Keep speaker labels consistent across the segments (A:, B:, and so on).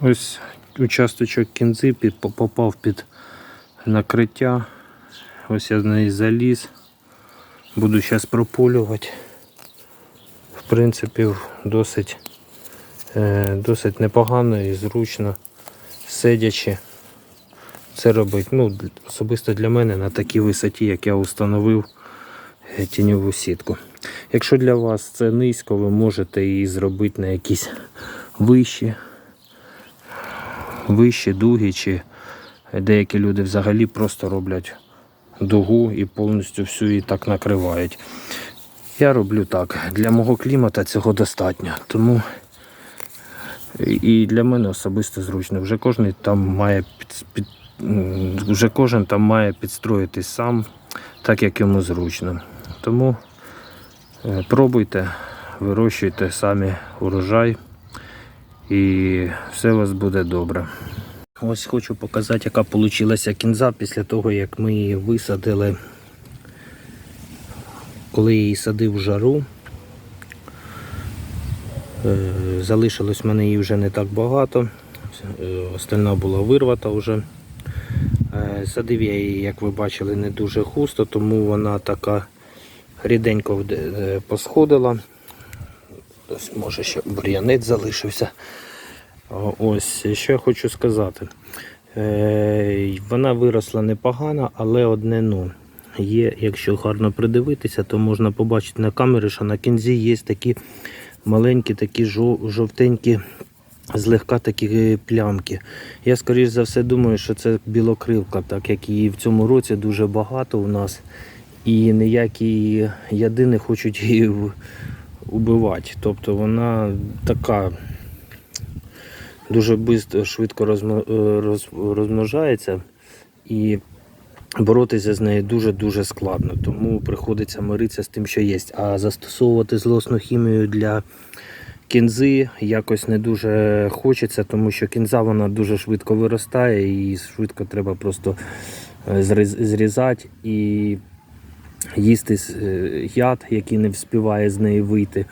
A: Ось участочок кінзи попав під накриття. Ось я з неї заліз. Буду зараз прополювати. В принципі, досить, е, досить непогано і зручно сидячи це робити. Ну, особисто для мене на такій висоті, як я установив е, тіньову сітку. Якщо для вас це низько, ви можете її зробити на якісь вищі, вищі дуги, чи деякі люди взагалі просто роблять дугу і повністю всю її так накривають. Я роблю так. Для мого клімата цього достатньо. Тому і для мене особисто зручно. Вже кожен там має під, під, вже кожен там має підстроїтись сам, так як йому зручно. Тому е, пробуйте, вирощуйте самі урожай і все у вас буде добре. Ось хочу показати, яка вийшла кінза після того, як ми її висадили. Коли її садив в жару, Е, Залишилось в мене її вже не так багато. Е, Остальна була вирвата вже. Е, Садив я її, як ви бачили, не дуже густо, тому вона така ріденько посходила. Ось, може ще бур'янець залишився. Ось, що я хочу сказати. Е, Вона виросла непогано, але одне ну. Є, якщо гарно придивитися, то можна побачити на камері, що на кінзі є такі маленькі, такі жовтенькі, злегка такі плямки. Я скоріш за все думаю, що це білокривка, так як її в цьому році дуже багато у нас. І ніякі яди не хочуть її убивати. Тобто вона така дуже швидко е, роз- розмножається і боротися з нею дуже-дуже складно. Тому приходиться миритися з тим, що є. А застосовувати злосну хімію для кінзи якось не дуже хочеться, тому що кінза вона дуже швидко виростає і швидко треба просто е, зрізати і їсти е, яд, який не вспіває з неї вийти,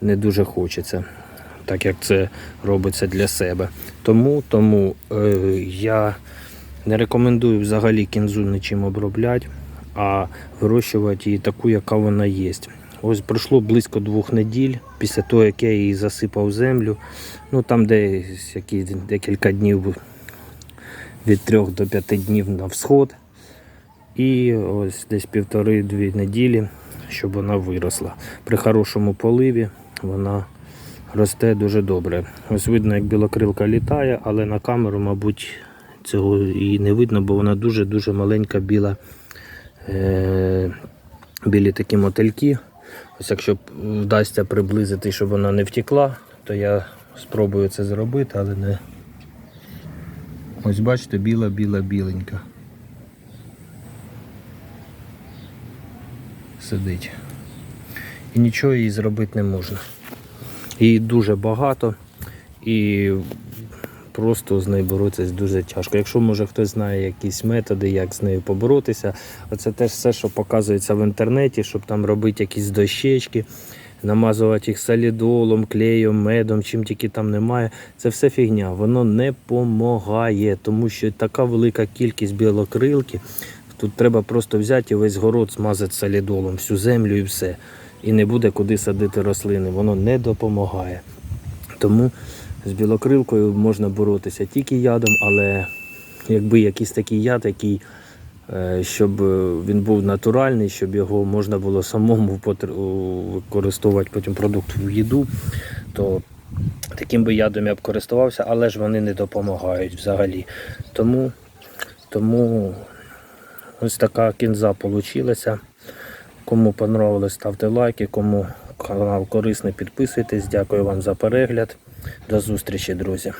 A: не дуже хочеться. Так як це робиться для себе. Тому, тому е, я не рекомендую взагалі кінзу нічим обробляти, а вирощувати її таку, яка вона є. Ось пройшло близько двох неділь після того, як я її засипав землю. Ну там десь які декілька днів від трьох до п'яти днів на всход. І ось десь півтори-дві неділі, щоб вона виросла. При хорошому поливі вона росте дуже добре. Ось видно, як білокрилка літає, але на камеру, мабуть, цього і не видно, бо вона дуже-дуже маленька біла. Е- білі такі мотильки. Ось якщо вдасться приблизити, щоб вона не втекла, то я спробую це зробити, але не. Ось бачите, біла-біла Сидить. І нічого їй зробити не можна. Її дуже багато і просто з нею боротися дуже тяжко. Якщо може хтось знає якісь методи, як з нею поборотися, оце теж все, що показується в інтернеті, щоб там робити якісь дощечки, намазувати їх солідолом, клеєм, медом, чим тільки там немає. Це все фігня, воно не помагає, тому що така велика кількість білокрилки. Тут треба просто взяти і весь город змазати солідолом, всю землю і все. І не буде куди садити рослини. Воно не допомагає. Тому з білокрилкою можна боротися тільки ядом, але якби якийсь такий яд, який, е, щоб е, він був натуральний, щоб його можна було самому використовувати потім продукт в їду, то таким би ядом я б користувався, але ж вони не допомагають взагалі. Тому, тому ось така кінза вийшла. Кому понравилось, ставте лайки, кому канал корисний, підписуйтесь. Дякую вам за перегляд. До зустрічі, друзі.